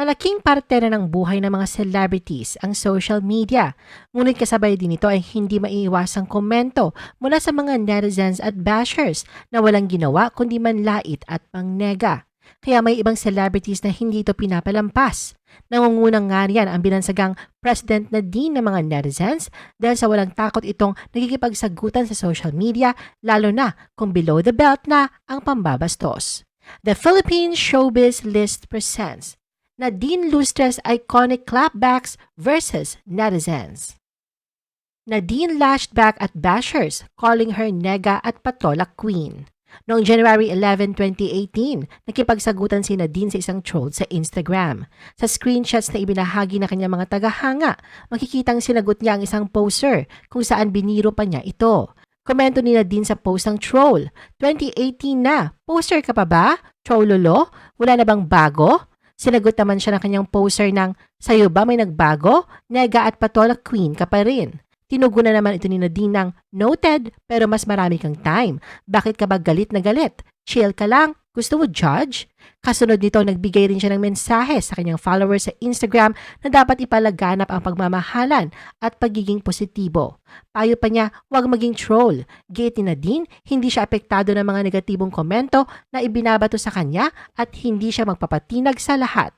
Malaking parte na ng buhay ng mga celebrities ang social media. Ngunit kasabay din ito ay hindi maiiwasang komento mula sa mga netizens at bashers na walang ginawa kundi manlait at pangnega. Kaya may ibang celebrities na hindi ito pinapalampas. Nangungunang nga riyan ang binansagang president na din ng mga netizens dahil sa walang takot itong nagkikipagsagutan sa social media lalo na kung below the belt na ang pambabastos. The Philippine Showbiz List presents Nadine Lustres iconic clapbacks versus netizens. Nadine lashed back at bashers, calling her nega at patola queen. Noong January 11, 2018, nakipagsagutan si Nadine sa isang troll sa Instagram. Sa screenshots na ibinahagi na kanyang mga tagahanga, makikitang sinagot niya ang isang poster kung saan biniro pa niya ito. Komento ni Nadine sa post ng troll, 2018 na, poster ka pa ba? Trollolo? Wala na bang bago? Sinagot naman siya ng kanyang poster ng, Sa'yo ba may nagbago? Nega at Patola Queen ka pa rin. Tinugunan naman ito ni Nadine ng, Noted, pero mas marami kang time. Bakit ka ba galit na galit? Chill ka lang. Gusto mo judge? Kasunod nito, nagbigay rin siya ng mensahe sa kanyang followers sa Instagram na dapat ipalaganap ang pagmamahalan at pagiging positibo. Payo pa niya, huwag maging troll. Gate ni Nadine, hindi siya apektado ng mga negatibong komento na ibinabato sa kanya at hindi siya magpapatinag sa lahat.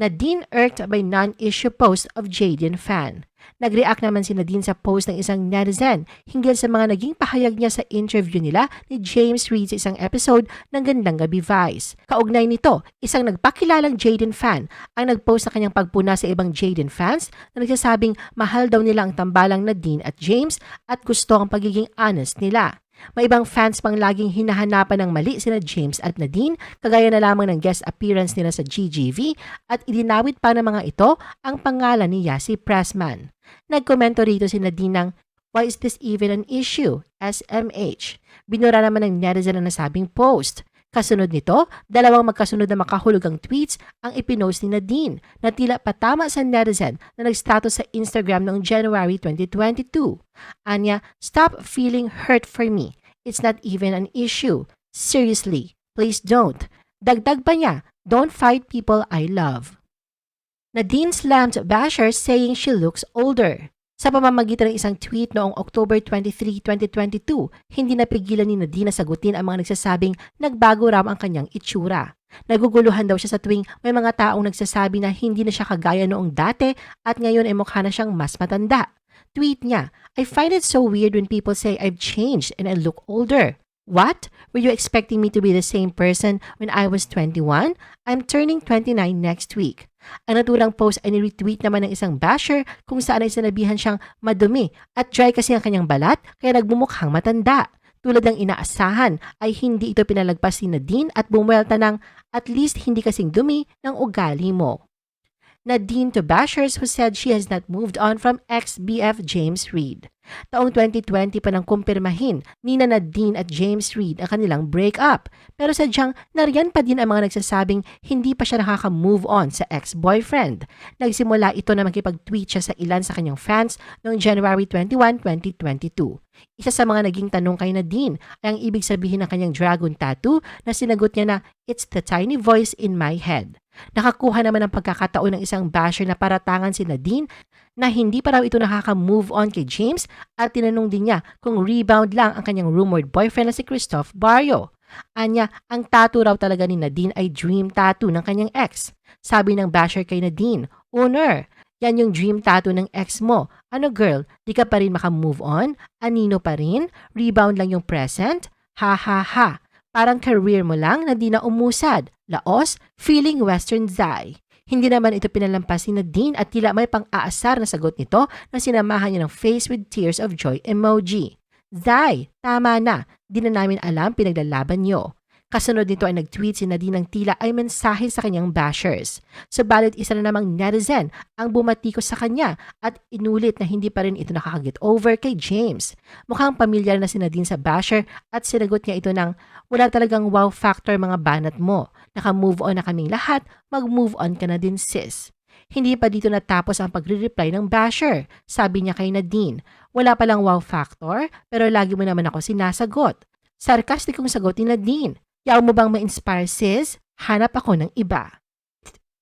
Nadine irked by non-issue post of Jaden fan. Nag-react naman si Nadine sa post ng isang netizen hinggil sa mga naging pahayag niya sa interview nila ni James Reid sa isang episode ng Gandang Gabi Vice. Kaugnay nito, isang nagpakilalang Jaden fan ang nagpost sa kanyang pagpuna sa ibang Jaden fans na nagsasabing mahal daw nila ang tambalang Nadine at James at gusto ang pagiging honest nila. May ibang fans pang laging hinahanapan ng mali sina James at Nadine, kagaya na lamang ng guest appearance nila sa GGV at idinawit pa ng mga ito ang pangalan ni Yasi Pressman. Nagkomento rito si Nadine ng, Why is this even an issue? SMH. Binura naman ng netizen ang nasabing post. Kasunod nito, dalawang magkasunod na makahulugang tweets ang ipinost ni Nadine na tila patama sa netizen na nagstatus sa Instagram noong January 2022. Anya, stop feeling hurt for me. It's not even an issue. Seriously, please don't. Dagdag pa niya, don't fight people I love. Nadine slammed bashers saying she looks older. Sa pamamagitan ng isang tweet noong October 23, 2022, hindi napigilan ni Nadine na sagutin ang mga nagsasabing nagbago raw ang kanyang itsura. Naguguluhan daw siya sa tuwing may mga taong nagsasabi na hindi na siya kagaya noong dati at ngayon ay mukha na siyang mas matanda. Tweet niya, I find it so weird when people say I've changed and I look older. What? Were you expecting me to be the same person when I was 21? I'm turning 29 next week. Ang naturang post ay ni-retweet naman ng isang basher kung saan ay sinabihan siyang madumi at dry kasi ang kanyang balat kaya nagbumukhang matanda. Tulad ng inaasahan ay hindi ito pinalagpas ni Nadine at bumuelta ng at least hindi kasing dumi ng ugali mo. Nadine to bashers who said she has not moved on from ex-BF James Reid. Taong 2020 pa nang kumpirmahin ni na Nadine at James Reid ang kanilang breakup. Pero sadyang nariyan pa din ang mga nagsasabing hindi pa siya nakaka-move on sa ex-boyfriend. Nagsimula ito na makipag-tweet siya sa ilan sa kanyang fans noong January 21, 2022. Isa sa mga naging tanong kay Nadine ay ang ibig sabihin ng kanyang dragon tattoo na sinagot niya na, It's the tiny voice in my head. Nakakuha naman ng pagkakataon ng isang basher na paratangan si Nadine na hindi pa raw ito nakaka-move on kay James at tinanong din niya kung rebound lang ang kanyang rumored boyfriend na si Christoph Barrio. Anya, ang tattoo raw talaga ni Nadine ay dream tattoo ng kanyang ex. Sabi ng basher kay Nadine, Owner, yan yung dream tattoo ng ex mo. Ano girl, di ka pa rin maka-move on? Anino pa rin? Rebound lang yung present? Ha ha ha. Parang career mo lang na di na umusad. Laos, feeling western zai. Hindi naman ito pinalampas ni Nadine at tila may pang-aasar na sagot nito na sinamahan niya ng face with tears of joy emoji. Zai, tama na. Di na namin alam pinaglalaban niyo. Kasunod nito ay nag-tweet si Nadine ng tila ay mensahe sa kanyang bashers. Subalit isa na namang netizen ang bumatikos sa kanya at inulit na hindi pa rin ito nakakaget over kay James. Mukhang pamilyar na si Nadine sa basher at sinagot niya ito ng wala talagang wow factor mga banat mo. Naka-move on na kaming lahat, mag-move on ka na din sis. Hindi pa dito natapos ang pagre-reply ng basher. Sabi niya kay Nadine, wala palang wow factor pero lagi mo naman ako sinasagot. Sarkastikong sagot ni Nadine. Yaw mo bang ma-inspire sis? Hanap ako ng iba.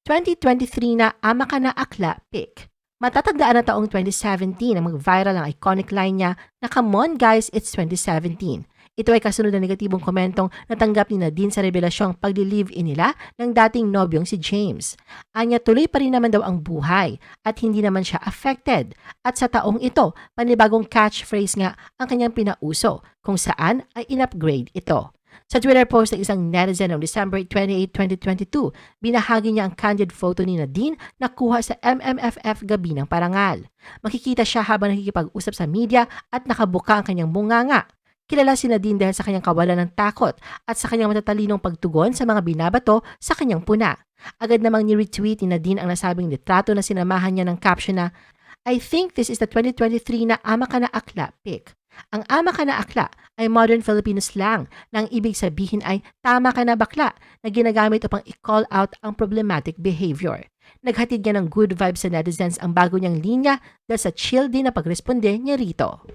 2023 na ama ka na akla pic. Matatagdaan na taong 2017 ang mag-viral ang iconic line niya na Come on guys, it's 2017. Ito ay kasunod ng negatibong komentong natanggap ni Nadine sa revelasyong pagli-live-in nila ng dating nobyong si James. Anya tuloy pa rin naman daw ang buhay at hindi naman siya affected. At sa taong ito, panibagong catchphrase nga ang kanyang pinauso kung saan ay in-upgrade ito. Sa Twitter post ng isang netizen noong December 28, 2022, binahagi niya ang candid photo ni Nadine na kuha sa MMFF gabi ng parangal. Makikita siya habang nakikipag-usap sa media at nakabuka ang kanyang bunganga. Kilala si Nadine dahil sa kanyang kawalan ng takot at sa kanyang matatalinong pagtugon sa mga binabato sa kanyang puna. Agad namang ni-retweet ni Nadine ang nasabing litrato na sinamahan niya ng caption na I think this is the 2023 na ama ka na akla pic. Ang ama ka na akla ay modern Filipino slang na ang ibig sabihin ay tama ka na bakla na ginagamit upang i-call out ang problematic behavior. Naghatid niya ng good vibes sa netizens ang bago niyang linya dahil sa chill din na pagresponde niya rito.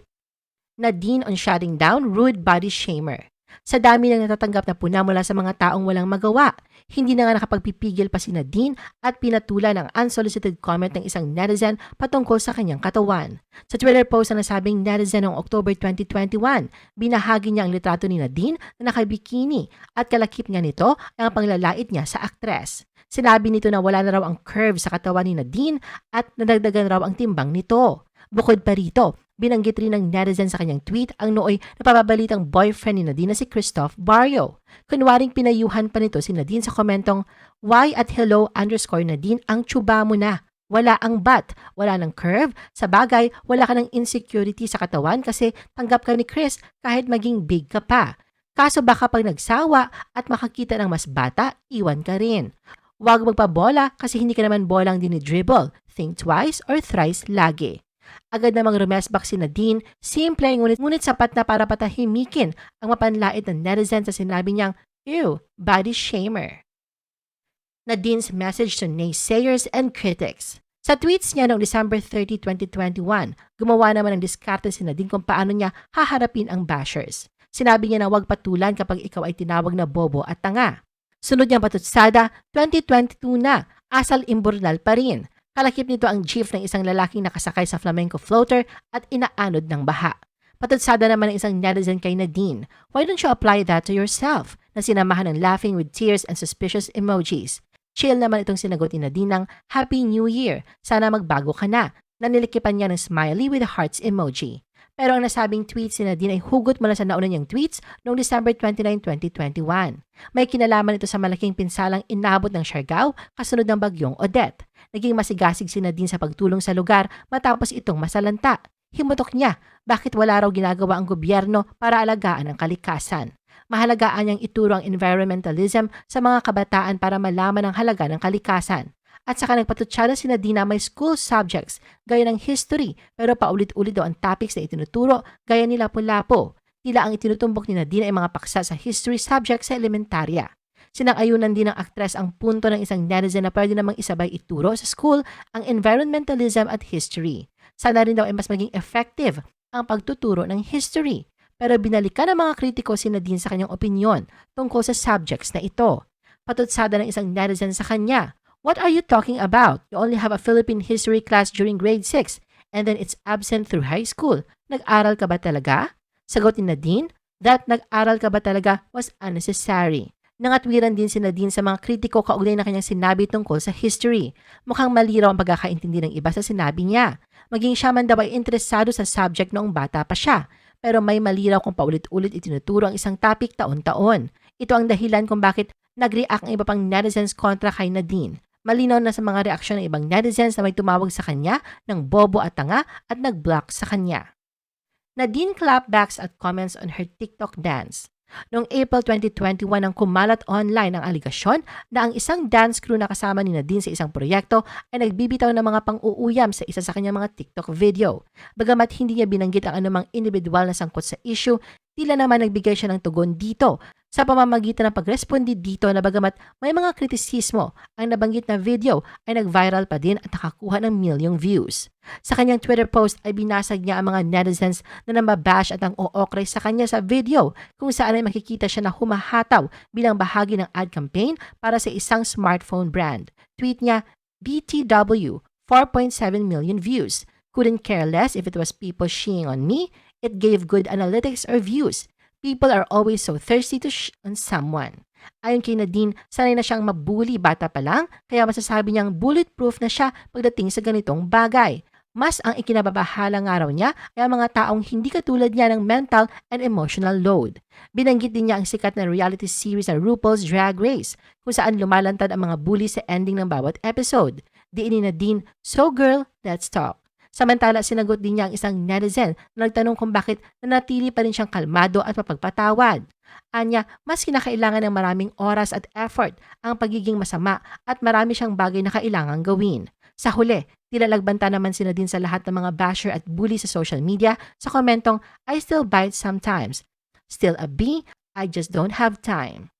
Nadine on shutting down rude body shamer. Sa dami ng natatanggap na puna mula sa mga taong walang magawa, hindi na nga nakapagpipigil pa si Nadine at pinatulan ang unsolicited comment ng isang netizen patungkol sa kanyang katawan. Sa Twitter post na nasabing netizen noong October 2021, binahagi niya ang litrato ni Nadine na nakabikini at kalakip nga nito ang panglalait niya sa aktres. Sinabi nito na wala na raw ang curve sa katawan ni Nadine at nadagdagan raw ang timbang nito. Bukod pa rito, binanggit rin ng netizen sa kanyang tweet ang nooy napapabalitang boyfriend ni Nadine na si Christoph Barrio. Kunwaring pinayuhan pa nito si Nadine sa komentong, Why at hello underscore Nadine ang tsuba mo na? Wala ang butt, wala ng curve, sa bagay, wala ka ng insecurity sa katawan kasi tanggap ka ni Chris kahit maging big ka pa. Kaso baka pag nagsawa at makakita ng mas bata, iwan ka rin. Huwag magpabola kasi hindi ka naman bolang dinidribble. Think twice or thrice lagi. Agad namang rumesbak si Nadine, simple ngunit, ngunit sapat na para patahimikin ang mapanlait ng netizen sa sinabi niyang, Ew, body shamer. Nadine's message to naysayers and critics. Sa tweets niya noong December 30, 2021, gumawa naman ng diskarte si Nadine kung paano niya haharapin ang bashers. Sinabi niya na huwag patulan kapag ikaw ay tinawag na bobo at tanga. Sunod niyang patutsada, 2022 na, asal imburnal pa rin. Kalakip nito ang chief ng isang lalaking nakasakay sa flamenco floater at inaanod ng baha. Patutsada naman ng isang netizen kay Nadine, why don't you apply that to yourself? Na sinamahan ng laughing with tears and suspicious emojis. Chill naman itong sinagot ni Nadine ng Happy New Year, sana magbago ka na. Nanilikipan niya ng smiley with a hearts emoji. Pero ang nasabing tweet si Nadine ay hugot mula sa nauna niyang tweets noong December 29, 2021. May kinalaman ito sa malaking pinsalang inabot ng Siargao kasunod ng bagyong Odette. Naging masigasig si Nadine sa pagtulong sa lugar matapos itong masalanta. Himutok niya bakit wala raw ginagawa ang gobyerno para alagaan ang kalikasan. Mahalagaan niyang ituro ang environmentalism sa mga kabataan para malaman ang halaga ng kalikasan. At saka nagpatutsada si Nadine na may school subjects gaya ng history pero paulit-ulit daw ang topics na itinuturo gaya ni Lapu-Lapu. Tila ang itinutumbok ni Nadine ay mga paksa sa history subject sa elementarya. Sinang-ayunan din ng aktres ang punto ng isang netizen na pwede namang isabay ituro sa school ang environmentalism at history. Sana rin daw ay mas maging effective ang pagtuturo ng history. Pero binalikan ng mga kritiko si Nadine sa kanyang opinion tungkol sa subjects na ito. Patutsada ng isang netizen sa kanya, What are you talking about? You only have a Philippine history class during grade 6 and then it's absent through high school. Nag-aral ka ba talaga? Sagot ni Nadine, that nag-aral ka ba talaga was unnecessary. Nangatwiran din si Nadine sa mga kritiko kaugnay na kanyang sinabi tungkol sa history. Mukhang maliraw ang pagkakaintindi ng iba sa sinabi niya. Maging siya man daw ay interesado sa subject noong bata pa siya. Pero may maliraw kung paulit-ulit itinuturo ang isang topic taon-taon. Ito ang dahilan kung bakit nag-react ang iba pang netizens kontra kay Nadine. Malinaw na sa mga reaksyon ng ibang netizens na may tumawag sa kanya ng bobo at tanga at nag-block sa kanya. Nadine clapbacks at comments on her TikTok dance. Noong April 2021 ang kumalat online ang aligasyon na ang isang dance crew na kasama ni Nadine sa isang proyekto ay nagbibitaw ng mga pang-uuyam sa isa sa kanyang mga TikTok video. Bagamat hindi niya binanggit ang anumang individual na sangkot sa issue, tila naman nagbigay siya ng tugon dito sa pamamagitan ng pagrespondi dito na bagamat may mga kritisismo, ang nabanggit na video ay nag-viral pa din at nakakuha ng milyong views. Sa kanyang Twitter post ay binasag niya ang mga netizens na namabash at ang ookray sa kanya sa video kung saan ay makikita siya na humahataw bilang bahagi ng ad campaign para sa isang smartphone brand. Tweet niya, BTW, 4.7 million views. Couldn't care less if it was people sheeing on me. It gave good analytics or views. People are always so thirsty to sh on someone. Ayon kay Nadine, sanay na siyang mabuli bata pa lang, kaya masasabi niyang bulletproof na siya pagdating sa ganitong bagay. Mas ang ikinababahala nga raw niya ay ang mga taong hindi katulad niya ng mental and emotional load. Binanggit din niya ang sikat na reality series na RuPaul's Drag Race, kung saan lumalantad ang mga bully sa ending ng bawat episode. Diin ni Nadine, So girl, let's talk. Samantala, sinagot din niya ang isang netizen na nagtanong kung bakit nanatili pa rin siyang kalmado at mapagpatawad. Anya, mas kinakailangan ng maraming oras at effort ang pagiging masama at marami siyang bagay na kailangang gawin. Sa huli, tila lagbanta naman sina din sa lahat ng mga basher at bully sa social media sa komentong, I still bite sometimes. Still a B, I just don't have time.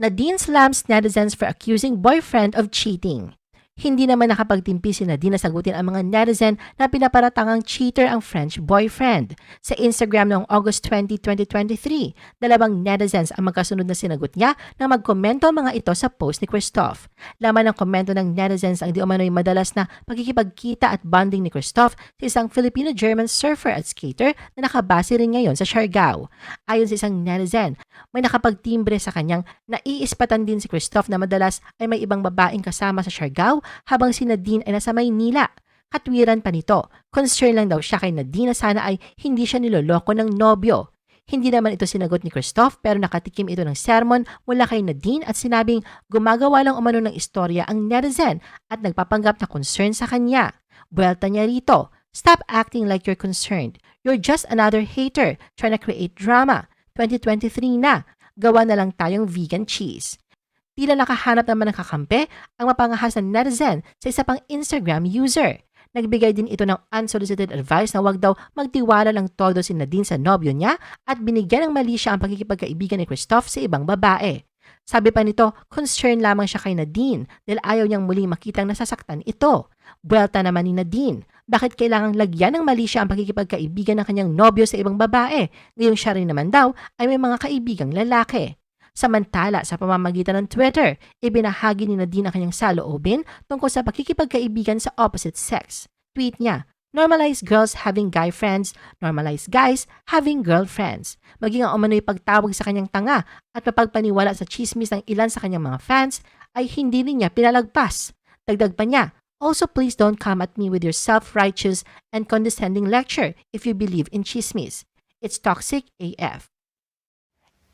Nadine slams netizens for accusing boyfriend of cheating. Hindi naman nakapagtimpi si Nadine na sagutin ang mga netizen na pinaparatangang cheater ang French boyfriend. Sa Instagram noong August 20, 2023, dalawang netizens ang magkasunod na sinagot niya na magkomento ang mga ito sa post ni Christoph. Laman ng komento ng netizens ang di umano'y madalas na pagkikipagkita at bonding ni Christoph sa isang Filipino-German surfer at skater na nakabase rin ngayon sa Siargao. Ayon sa isang netizen, may nakapagtimbre sa kanyang naiispatan din si Christoph na madalas ay may ibang babaeng kasama sa Siargao habang si Nadine ay nasa Maynila. Katwiran pa nito, concern lang daw siya kay Nadine na sana ay hindi siya niloloko ng nobyo. Hindi naman ito sinagot ni Christoph pero nakatikim ito ng sermon mula kay Nadine at sinabing gumagawa lang umano ng istorya ang netizen at nagpapanggap na concern sa kanya. Buwelta niya rito, stop acting like you're concerned. You're just another hater trying to create drama. 2023 na, gawa na lang tayong vegan cheese. Tila nakahanap naman ng kakampi ang mapangahas na netizen sa isa pang Instagram user. Nagbigay din ito ng unsolicited advice na wag daw magtiwala lang todo si Nadine sa nobyo niya at binigyan ng mali siya ang pagkikipagkaibigan ni Christoph sa ibang babae. Sabi pa nito, concern lamang siya kay Nadine dahil ayaw niyang muling makitang nasasaktan ito. Buwelta naman ni Nadine, bakit kailangang lagyan ng mali siya ang pagkikipagkaibigan ng kanyang nobyo sa ibang babae? Ngayong siya rin naman daw ay may mga kaibigang lalaki. Samantala, sa pamamagitan ng Twitter, ibinahagi ni Nadine ang kanyang saloobin tungkol sa pakikipagkaibigan sa opposite sex. Tweet niya, Normalize girls having guy friends, normalize guys having girlfriends. Maging ang umano'y pagtawag sa kanyang tanga at mapagpaniwala sa chismis ng ilan sa kanyang mga fans ay hindi rin niya pinalagpas. Dagdag pa niya, Also, please don't come at me with your self-righteous and condescending lecture if you believe in chismis. It's toxic AF.